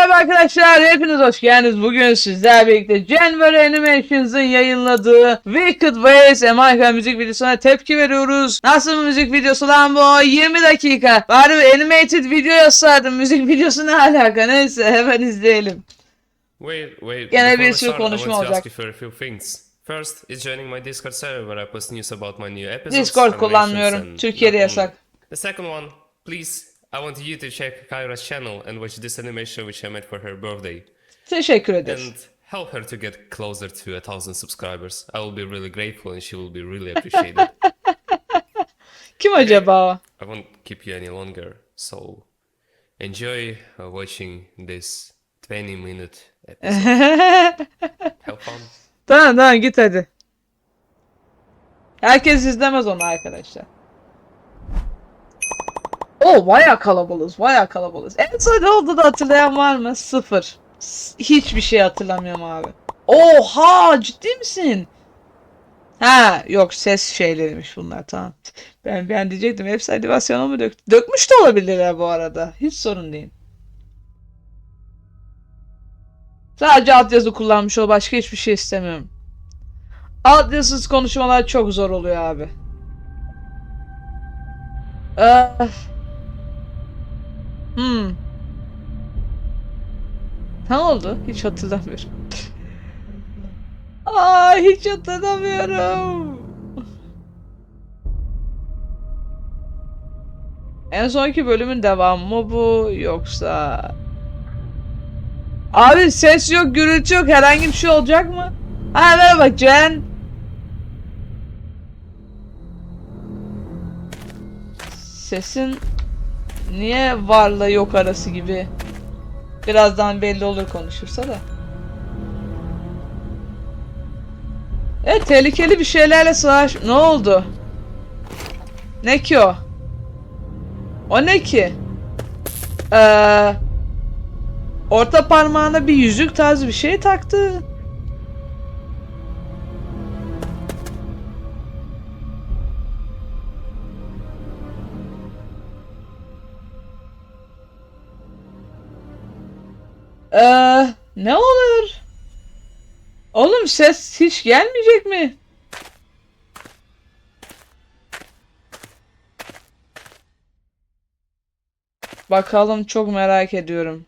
merhaba arkadaşlar. Hepiniz hoş geldiniz. Bugün sizlerle birlikte January Animations'ın yayınladığı Wicked Ways a Minecraft müzik videosuna tepki veriyoruz. Nasıl bir müzik videosu lan bu? 20 dakika. Bari bir animated video yazsaydım. Müzik videosu ne alaka? Neyse hemen izleyelim. Wait, wait. Gene bir sürü konuşma olacak. First is joining my Discord server where I post news about my new episodes. Discord kullanmıyorum. Türkiye'de yasak. The second one, please, I want you to check Kyra's channel and watch this animation which I made for her birthday. Teşekkür ederiz. And help her to get closer to a thousand subscribers. I will be really grateful and she will be really appreciated. Kim acaba? I won't keep you any longer, so enjoy uh, watching this 20 minute episode. Have fun. Tamam tamam git hadi. Herkes izlemez onu arkadaşlar. O baya kalabalığız baya kalabalığız. En son ne oldu da hatırlayan var mı? Sıfır. Hiçbir şey hatırlamıyorum abi. Oha ciddi misin? Ha yok ses şeyleriymiş bunlar tamam. Ben ben diyecektim hepsi animasyona mı dök dökmüş de olabilirler bu arada. Hiç sorun değil. Sadece altyazı kullanmış ol başka hiçbir şey istemiyorum. Altyazısız konuşmalar çok zor oluyor abi. Ee, hmm. Ne oldu? Hiç hatırlamıyorum. Aa hiç hatırlamıyorum. En sonki bölümün devamı mı bu yoksa Abi ses yok, gürültü yok. Herhangi bir şey olacak mı? Ha merhaba Cen. Sesin niye varla yok arası gibi? Birazdan belli olur konuşursa da. Evet tehlikeli bir şeylerle savaş... Ne oldu? Ne ki o? O ne ki? Eee... Orta parmağına bir yüzük tarzı bir şey taktı. Ee, ne olur? Oğlum ses hiç gelmeyecek mi? Bakalım çok merak ediyorum.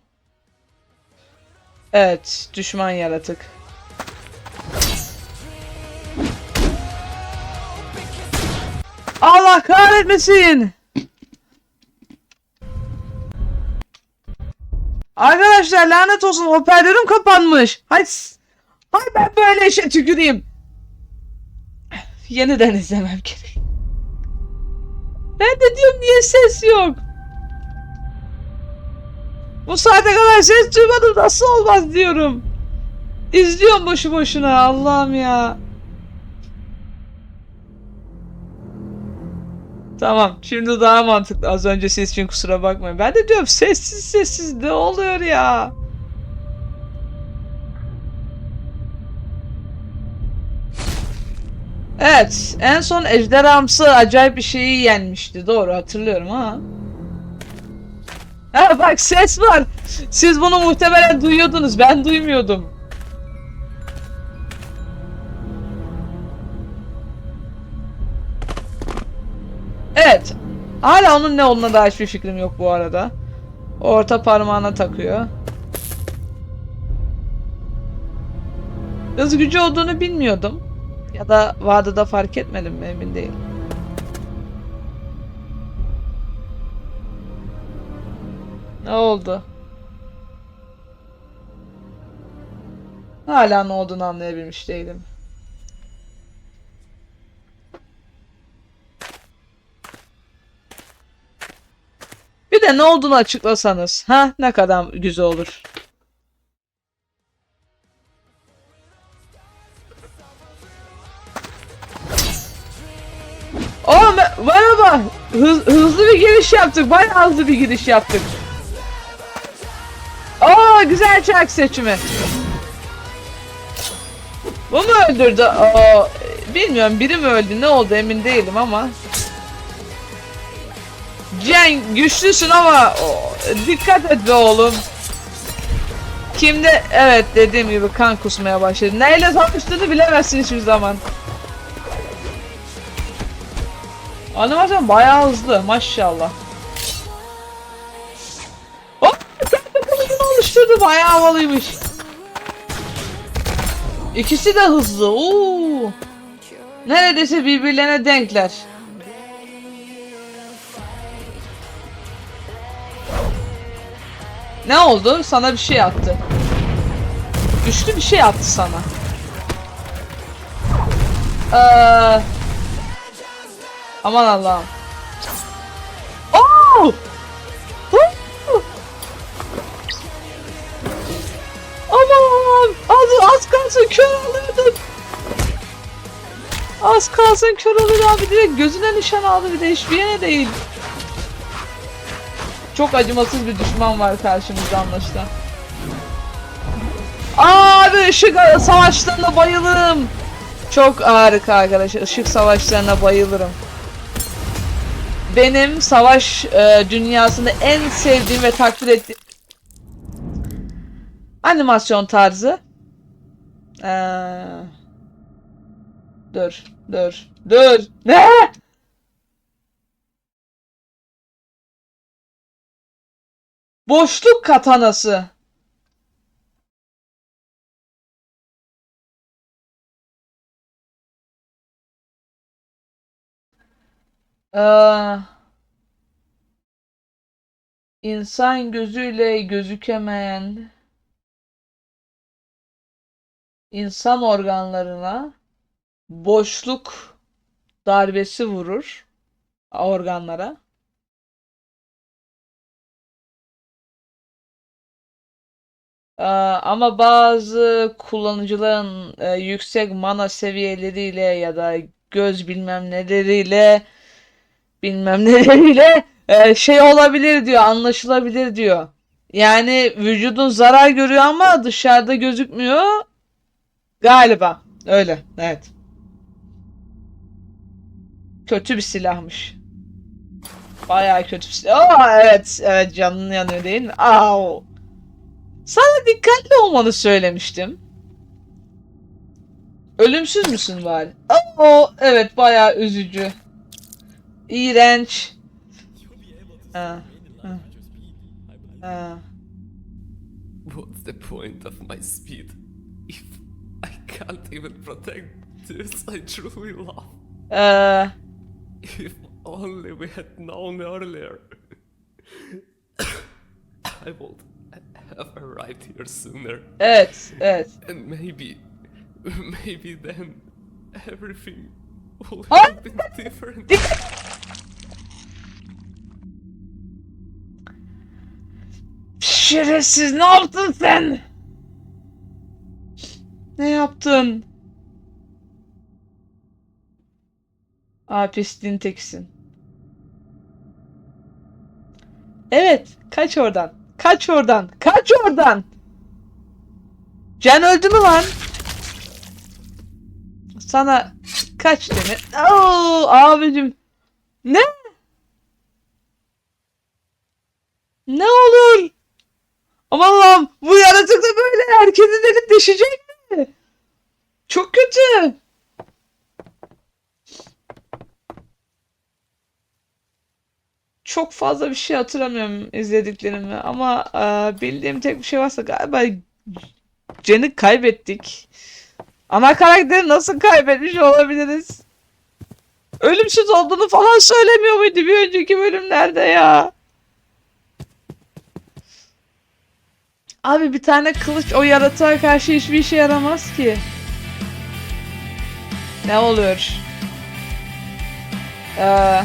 Evet, düşman yaratık. Allah kahretmesin. Arkadaşlar lanet olsun hoparlörüm kapanmış. Hay, hay ben böyle işe tüküreyim. Yeniden izlemem gerek. Ben de diyorum niye ses yok? Bu saate kadar ses duymadım nasıl olmaz diyorum. İzliyorum boşu boşuna Allah'ım ya. Tamam şimdi daha mantıklı az önce ses için kusura bakmayın. Ben de diyorum sessiz sessiz ne oluyor ya? Evet en son ejderhamsı acayip bir şeyi yenmişti doğru hatırlıyorum ha. Ha bak ses var. Siz bunu muhtemelen duyuyordunuz. Ben duymuyordum. Hala onun ne olduğuna dair hiçbir fikrim yok bu arada. Orta parmağına takıyor. Hız gücü olduğunu bilmiyordum. Ya da vardı da fark etmedim mi emin değilim. Ne oldu? Hala ne olduğunu anlayabilmiş değilim. De ne olduğunu açıklasanız. Ha ne kadar güzel olur. Me- merhaba. Hız- hızlı bir giriş yaptık. Bayağı hızlı bir giriş yaptık. Aa güzel çark seçimi. Bu mu öldürdü? Aa, bilmiyorum biri mi öldü ne oldu emin değilim ama. Cen güçlüsün ama dikkat et be oğlum. Kimde evet dediğim gibi kan kusmaya başladı. Neyle savaştığını bilemezsin hiçbir zaman. Animasyon bayağı hızlı maşallah. Hop! Kılıcını oluşturdu bayağı havalıymış. İkisi de hızlı. Oo. Neredeyse birbirlerine denkler. Ne oldu? Sana bir şey attı. Güçlü bir şey attı sana. Ee, aman Allah'ım. Huu! Aman! Az, az kalsın kör oluyordum. Az kalsın kör oluyordu abi direkt gözüne nişan aldı bir de hiçbir yere değil. Çok acımasız bir düşman var karşımızda anlaşılan. Abi ışık savaşlarına bayılırım. Çok harika arkadaşlar. Işık savaşlarına bayılırım. Benim savaş e, dünyasında en sevdiğim ve takdir ettiğim animasyon tarzı. Ee, dur, dur, dur. Ne? Boşluk katanası. Ee, insan gözüyle gözükemeyen insan organlarına boşluk darbesi vurur organlara. Ama bazı kullanıcıların e, yüksek mana seviyeleriyle ya da göz bilmem neleriyle bilmem neleriyle e, şey olabilir diyor, anlaşılabilir diyor. Yani vücudun zarar görüyor ama dışarıda gözükmüyor. Galiba. Öyle. Evet. Kötü bir silahmış. Bayağı kötü bir silah. Aa, evet. Evet canın yanıyor değil mi? Au. Sana dikkatli olmanı söylemiştim. Ölümsüz müsün bari? Oo, evet bayağı üzücü. İğrenç. Ha, ha, ha. What's the point of my speed if I can't even protect this I truly love? Ee, If only we had known earlier. I would have arrived here sooner. evet, evet. And maybe, maybe then everything would have been different. Şerefsiz ne yaptın sen? Ne yaptın? Aa pisliğin tekisin. Evet, kaç oradan. Kaç oradan. Kaç oradan. Can öldü mü lan? Sana kaç tane? Oo, abicim. Ne? Ne olur? Aman Allah'ım bu yaratık da böyle herkesi delip deşecek mi? Çok kötü. Çok fazla bir şey hatırlamıyorum izlediklerimi ama e, bildiğim tek bir şey varsa galiba Jen'i kaybettik. Ana karakteri nasıl kaybetmiş olabiliriz? Ölümsüz olduğunu falan söylemiyor muydu bir önceki bölümlerde ya? Abi bir tane kılıç o yaratığa karşı hiçbir işe yaramaz ki. Ne oluyor? Ee,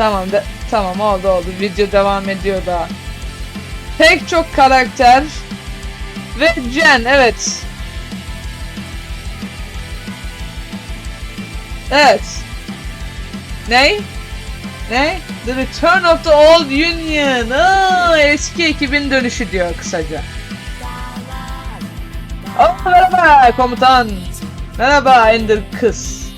tamam de, tamam oldu oldu. Video devam ediyor daha. Pek çok karakter ve Jen evet. Evet. Ney? Ne? The Return of the Old Union. Aa, eski ekibin dönüşü diyor kısaca. Aa, merhaba komutan. Merhaba Ender kız.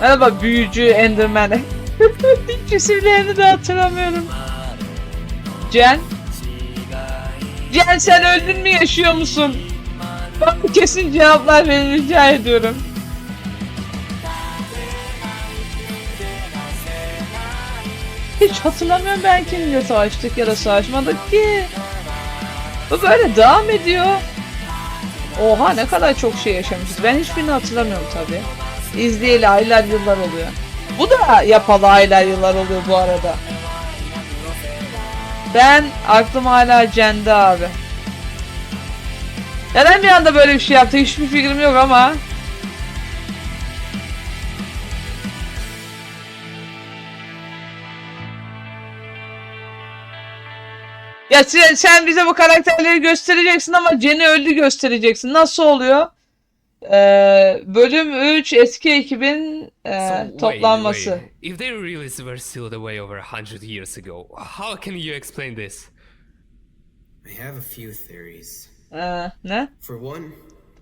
Merhaba büyücü Enderman. Hiç isimlerini de hatırlamıyorum. Jen. Cen sen öldün mü yaşıyor musun? Bana kesin cevaplar verin rica ediyorum. Hiç hatırlamıyorum ben kiminle savaştık ya da savaşmadık ki. Bu böyle devam ediyor. Oha ne kadar çok şey yaşamışız. Ben hiçbirini hatırlamıyorum tabi. İzleyeli aylar yıllar oluyor. Bu da yapalı aylar yıllar oluyor bu arada. Ben aklım hala Cende abi. Neden bir anda böyle bir şey yaptı hiçbir fikrim yok ama. Ya sen, bize bu karakterleri göstereceksin ama Jenny öldü göstereceksin. Nasıl oluyor? Ee, bölüm 3 eski ekibin e, So, toplanması. wait. If they really were sealed away over a hundred years ago, how can you explain this? I have a few theories. Ee, ne? For one,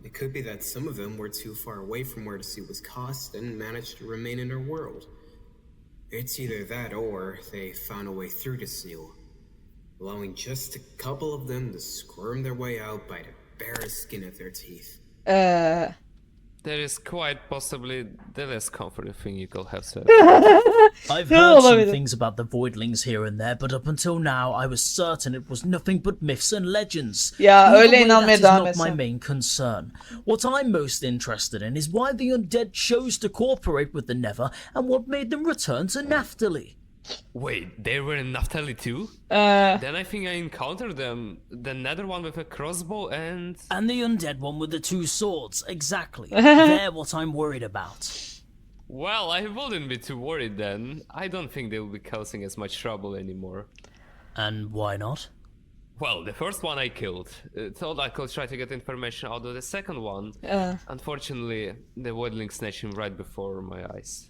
it could be that some of them were too far away from where the seal was cast and managed to remain in our world. It's either that or they found a way through the seal, allowing just a couple of them to squirm their way out by the barest skin of their teeth. Uh, ee, That is quite possibly the less comforting thing you could have said. I've Yeah, heard some olabilir. things about the voidlings here and there, but up until now I was certain it was nothing but myths and legends. Yeah, Either öyle way, that is devam not my main concern. What I'm most interested in is why the undead chose to cooperate with the Never and what made them return to Naphtali. Wait, they were in Naphtali too? ee, Then I think I encountered them. The nether one with a crossbow and. And the undead one with the two swords, exactly. They're what I'm worried about. Well, I wouldn't be too worried then. I don't think they will be causing as much trouble anymore. And why not? Well, the first one I killed. Uh, thought I could try to get information out of the second one. ee. Unfortunately, the Woodling snatched him right before my eyes.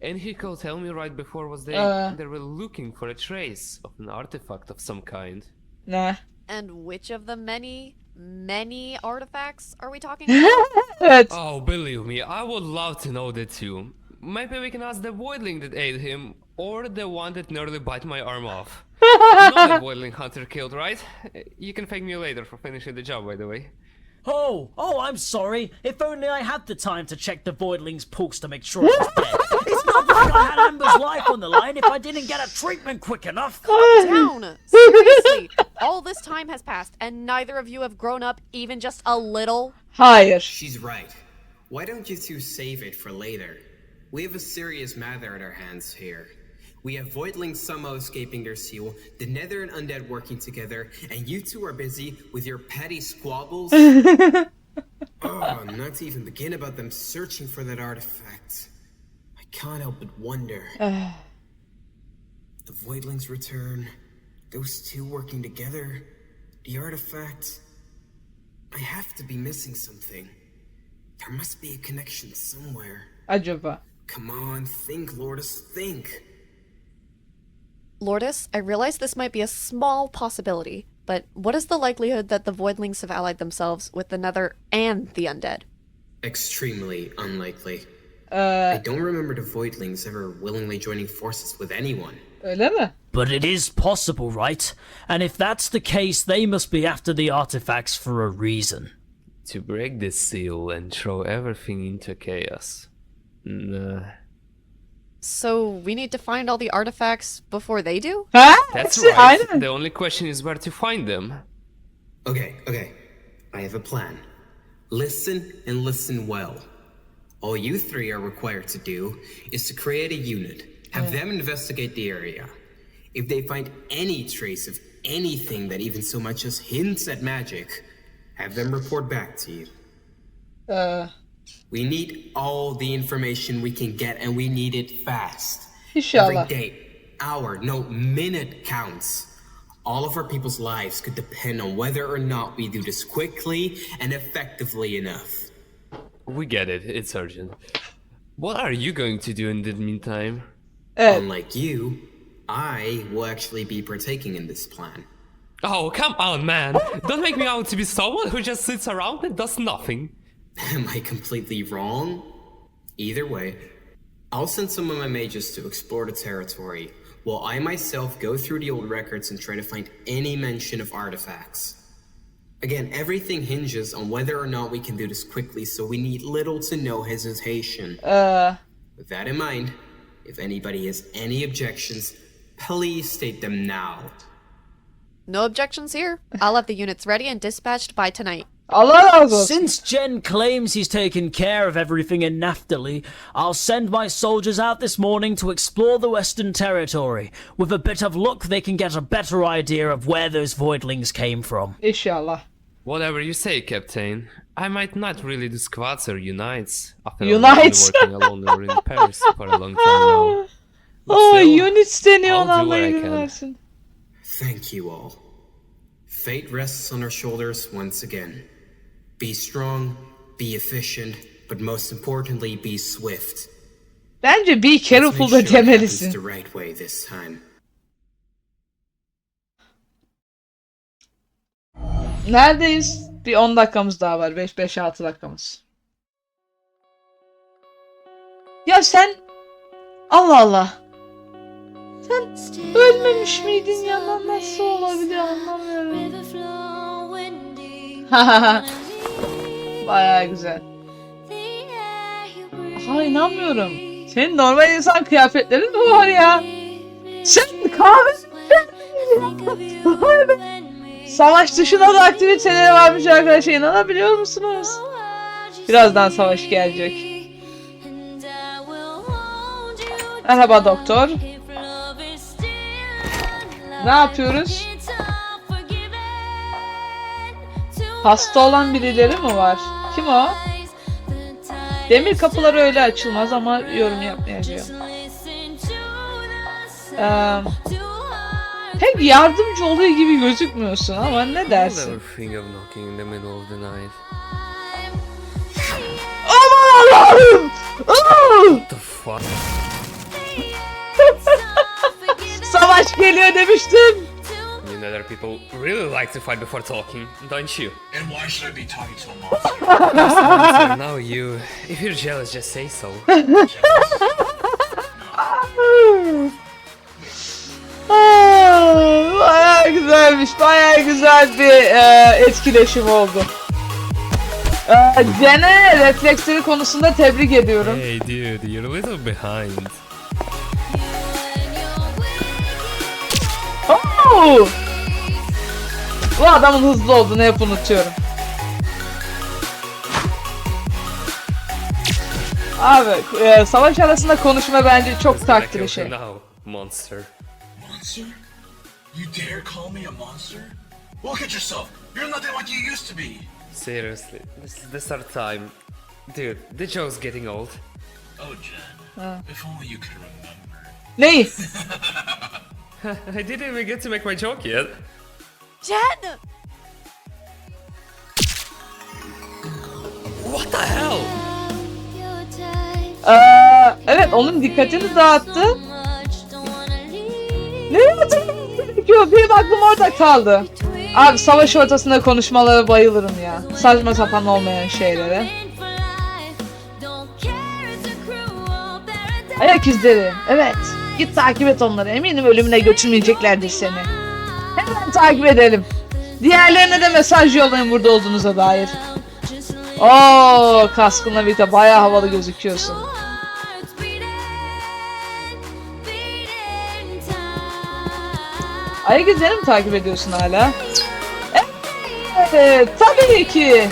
And he could tell me right before was they Uh. they were looking for a trace of an artifact of some kind. Nah. And which of the many, many artifacts are we talking about? Evet. Oh, believe me, I would love to know that too. Maybe we can ask the Voidling that ate him, or the one that nearly bit my arm off. Not the Voidling Hunter killed, right? You can thank me later for finishing the job, by the way. Oh, oh, I'm sorry. If only I had the time to check the voidling's pulse to make sure it was dead. It's not like I had Amber's life on the line if I didn't get a treatment quick enough. Down! Seriously, all this time has passed, and neither of you have grown up even just a little. Hayır. She's right. Why don't you two save it for later? We have a serious matter at our hands here. We have Voidlings somehow escaping their seal, the Nether and Undead working together, and you two are busy with your petty squabbles. oh, not to even begin about them searching for that artifact. I can't help but wonder. Uh. the Voidlings return, those two working together, the artifact. I have to be missing something. There must be a connection somewhere. Acaba. Come on, think, Lourdes, think. Lourdes, I realize this might be a small possibility, but what is the likelihood that the Voidlings have allied themselves with the Nether and the Undead? Extremely unlikely. Ee, I don't remember the Voidlings ever willingly joining forces with anyone. öyle mi? But it is possible, right? And if that's the case, they must be after the artifacts for a reason. To break the seal and throw everything into chaos. Nah. Uh, so we need to find all the artifacts before they do? Ha? That's right. Aynen. The only question is where to find them. Okay, okay. I have a plan. Listen and listen well. All you three are required to do is to create a unit, have them investigate the area. If they find any trace of anything that even so much as hints at magic, have them report back to you. Ee, We need all the information we can get and we need it fast. Every inşallah. day, hour, no minute counts. All of our people's lives could depend on whether or not we do this quickly and effectively enough. We get it, it's urgent. What are you going to do in the meantime? Evet. Unlike you, I will actually be partaking in this plan. Oh, come on, man! Don't make me out to be someone who just sits around and does nothing. Am I completely wrong? Either way, I'll send some of my mages to explore the territory, while I myself go through the old records and try to find any mention of artifacts. Again, everything hinges on whether or not we can do this quickly, so we need little to no hesitation. Uh. With that in mind, if anybody has any objections, please state them now. No objections here. I'll have the units ready and dispatched by tonight. Allah razı olsun. Since Jen claims he's taken care of everything in Naphtali, I'll send my soldiers out this morning to explore the Western Territory. With a bit of luck, they can get a better idea of where those voidlings came from. İnşallah. Whatever you say, Captain. I might not really do squads or unites. After Unites? all, I've been working alone or in Paris for a long time now. But Oh, still, units deniyor I'll do Allah what I izin can. versin. Thank you all. Fate rests on our shoulders once again. Be strong, be efficient, but most importantly, be swift. Bence be careful da demelisin. the right way this time. Neredeyiz? Bir 10 dakikamız daha var. 5-5-6 dakikamız. Ya sen... Allah Allah. Sen ölmemiş miydin ya? Nasıl olabiliyor anlamıyorum. Baya güzel. Aha inanmıyorum. Senin normal insan kıyafetlerin mi var ya? Sen kahve... Savaş dışında da aktiviteleri varmış arkadaşlar inanabiliyor musunuz? Birazdan savaş gelecek. Merhaba doktor. Ne yapıyoruz? Hasta olan birileri mi var? O? Demir kapıları öyle açılmaz ama yorum yapmayacağım. Eee, pek yardımcı oluyor gibi gözükmüyorsun ama ne dersin? Aman Allah'ım! Savaş geliyor demiştim. That people really like to fight before talking, don't you? And why should I be talking to a monster? So now you, if you're jealous, just say so. Aa, Bayağı güzelmiş. Bayağı güzel bir e, etkileşim oldu. E, Gene refleksleri konusunda tebrik ediyorum. hey dude, you're a little behind. Oo! Bu adamın hızlı olduğunu hep unutuyorum. Abi e, savaş arasında konuşma bence çok you şey. now, monster. Monster? You dare call me a monster? Look at yourself. You're nothing like you used to be. Seriously, this is the start time. Dude, the joke's getting old. Oh, Jen. If only you could remember. Neyi? I didn't even get to make my joke yet. Jen! What the hell? Ee, evet onun dikkatini dağıttı. Nereye atılmam gerekiyor? Benim aklım orada kaldı. Abi savaş ortasında konuşmalara bayılırım ya. Saçma sapan olmayan şeylere. Ayak izleri. Evet. Git takip et onları. Eminim ölümüne götürmeyeceklerdir seni. Hemen takip edelim. Diğerlerine de mesaj yollayın burada olduğunuza dair. Oo, kaskınla birlikte bayağı havalı gözüküyorsun. Ayak izlerini mi takip ediyorsun hala? Evet, tabii ki.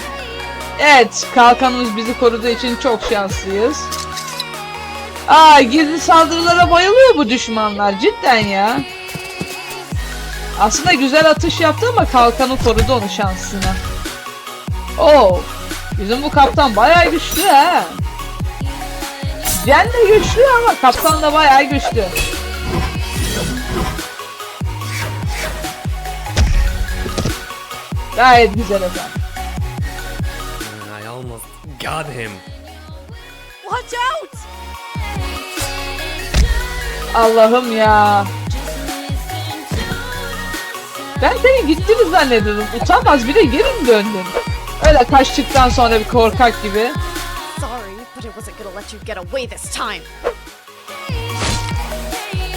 Evet, kalkanımız bizi koruduğu için çok şanslıyız. Aa, gizli saldırılara bayılıyor bu düşmanlar cidden ya. Aslında güzel atış yaptı ama kalkanı korudu onu şansına. Oo, bizim bu kaptan bayağı güçlü ha. Jen de güçlü ama kaptan da bayağı güçlü. Gayet güzel efendim. I almost got him. Watch out! Allah'ım ya. Ben seni gittiniz zannediyordum. Utanmaz bir de geri mi döndün? Öyle kaçtıktan sonra bir korkak gibi. Sorry, but I wasn't gonna let you get away this time.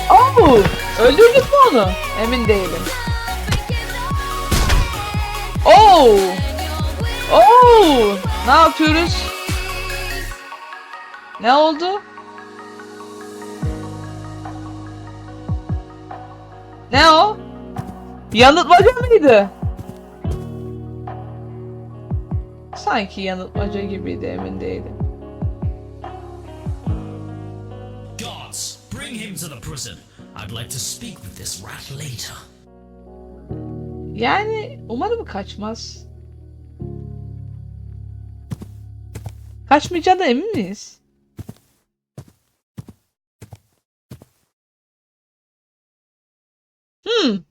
Oh! Öldürdük mü onu? Emin değilim. Oo! Oo! Ne yapıyoruz? Ne oldu? Ne o? Yanıltmaca mıydı? Sanki yanıltmaca gibiydi emin değilim. Gods, bring him to the prison. I'd like to speak with this rat later. Yani umarım kaçmaz. Kaçmayacağına emin miyiz? Hmm.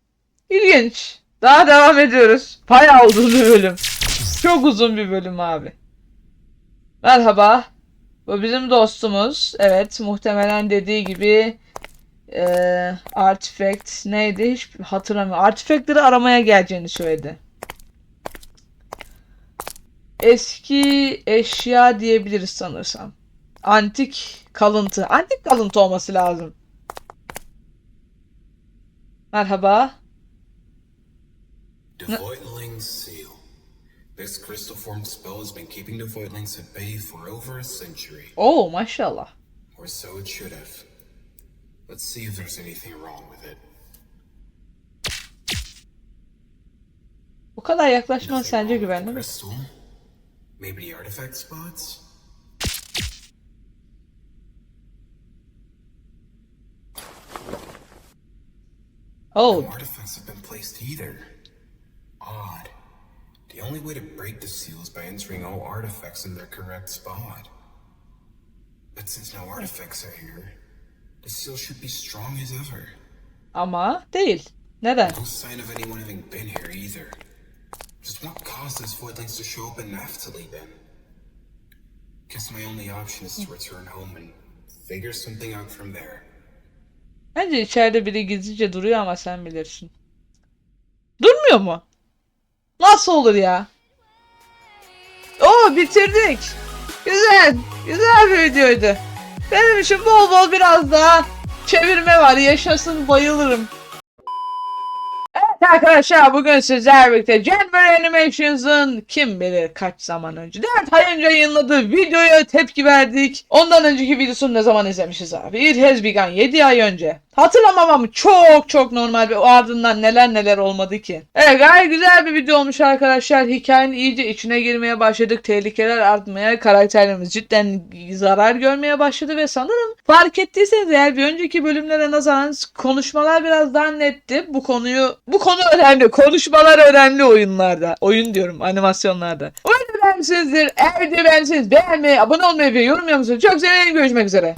İlginç. Daha devam ediyoruz. Bayağı uzun bir bölüm. Çok uzun bir bölüm abi. Merhaba. Bu bizim dostumuz. Evet muhtemelen dediği gibi eee artifact neydi hiç hatırlamıyorum. Artifact'leri aramaya geleceğini söyledi. Eski eşya diyebiliriz sanırsam. Antik kalıntı. Antik kalıntı olması lazım. Merhaba. The Seal. This crystal formed spell has been keeping the Voidlings at bay for over a century. Oh, Oo maşallah. Or so it should have. Let's see if there's anything wrong with it. Bu kadar yaklaşman sence güvenli mi? Crystal? Maybe the artifact spots? Oh, No artifacts have been placed either. Odd. The only way to break the seal is by entering all artifacts in their correct spot. But since no artifacts are here, the seal should be strong as ever. ama değil. Neden? No sign of anyone having been here either. Just what caused those voidlings to show up in Naphtali then? Guess my only option is to return home and figure something out from there. Bence içeride biri gizlice duruyor ama sen bilirsin. Durmuyor mu? Nasıl olur ya? Oo bitirdik. Güzel. Güzel bir videoydu. Benim için bol bol biraz daha çevirme var. Yaşasın bayılırım. Evet arkadaşlar bugün sizlerle birlikte January Animations'ın kim bilir kaç zaman önce 4 ay önce yayınladığı videoya tepki verdik. Ondan önceki videosunu ne zaman izlemişiz abi? It has begun 7 ay önce. Hatırlamam ama çok çok normal ve o ardından neler neler olmadı ki. Evet gayet güzel bir video olmuş arkadaşlar. Hikayenin iyice içine girmeye başladık. Tehlikeler artmaya, karakterlerimiz cidden zarar görmeye başladı ve sanırım fark ettiyseniz eğer bir önceki bölümlere nazaran konuşmalar biraz daha netti. Bu konuyu bu konu önemli. Konuşmalar önemli oyunlarda. Oyun diyorum animasyonlarda. Umarım beğenmişsinizdir. Eğer videoyu beğendiyseniz beğenmeyi, abone olmayı ve yorum yapmayı çok sevinirim. Görüşmek üzere.